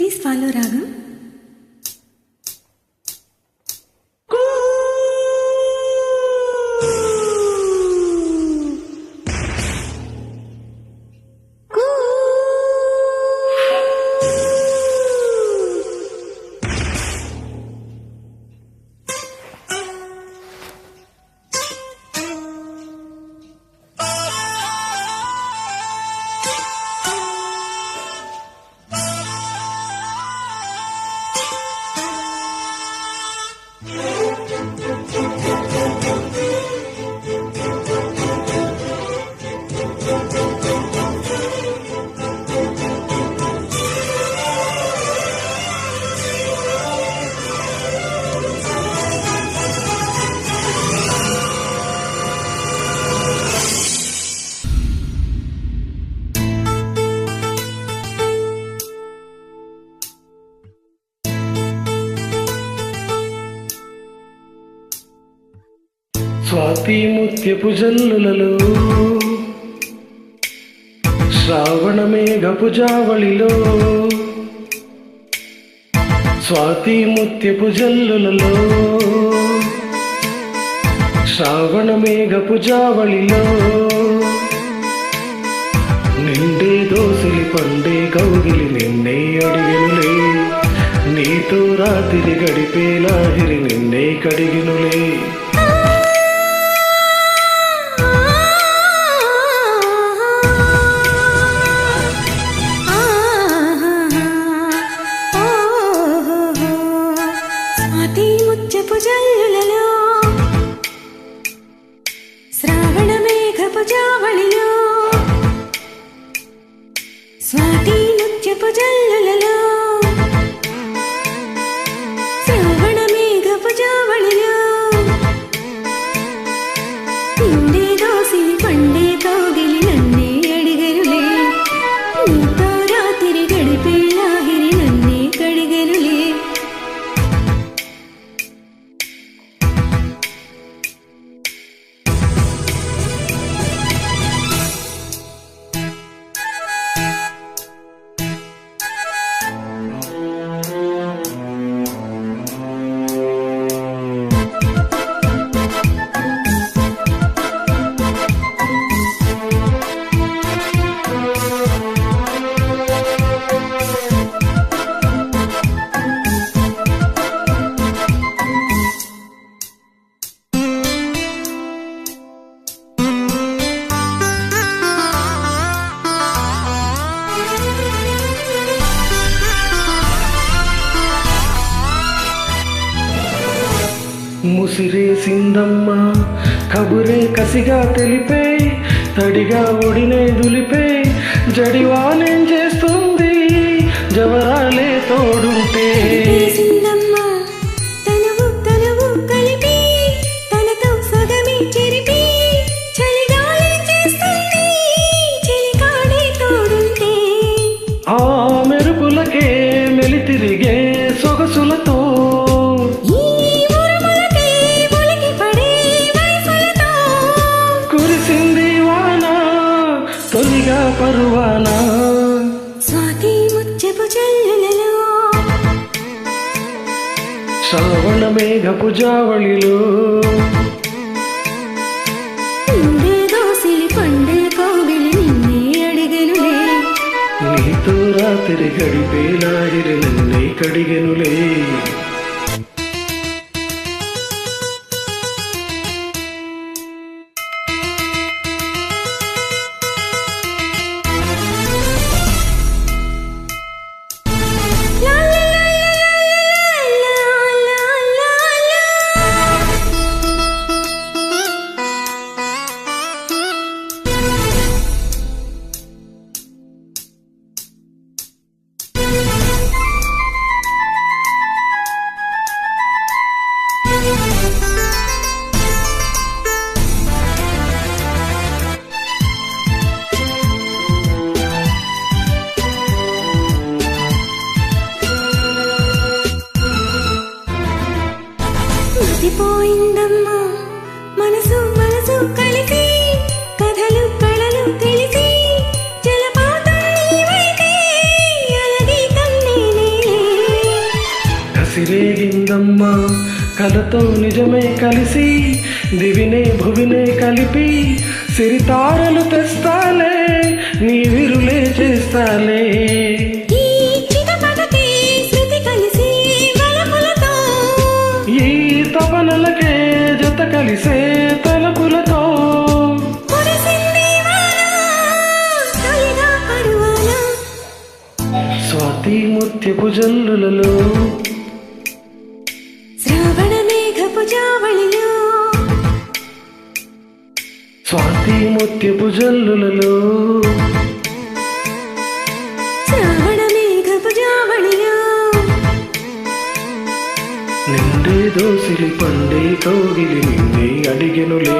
Please follow రాగం స్వాతి ముత్యపు జల్లులలో శ్రావణ మేఘపు జావళిలో. స్వాతి ముత్యపు జల్లులలో శ్రావణ మేఘపు జావళిలో. నిండే దోసిలి పండే కౌగిలి నిన్నే అడిగినులే. నీతో రాత్రి గడిపే లాహిరి నిన్నే కడిగినులే. జల్లులలో శ్రావణ మేఘపు జావళి ముసిరేసిందమ్మా కబురే కసిగా తెలిపే తడిగా ఒడినే దులిపే జడివానేం చేస్తుంది? జవరాలే తోడు తొలిగా పరువానా? స్వాతి ముచ్చపు చెల్లులలో శ్రావణ మేఘపు జావళిలో. ఉండే దోసిలి పండే కోగిలి నిన్నే అడిగనులే. నీతో రాత్రి నన్నే కడిగెనులే. కలతో నిజమే కలిసి దివినే భువినే కలిపి సిరితారలు తెస్తాలే నీ విరులే చేస్తాలే. ఈ తపనలకే జత కలిసే తలపులతో. స్వాతి ముత్యపు జల్లులలో ముత్యపు జల్లులలో. నిండే దోసిలి పండే కౌగిలి నిన్నే అడిగెనులే.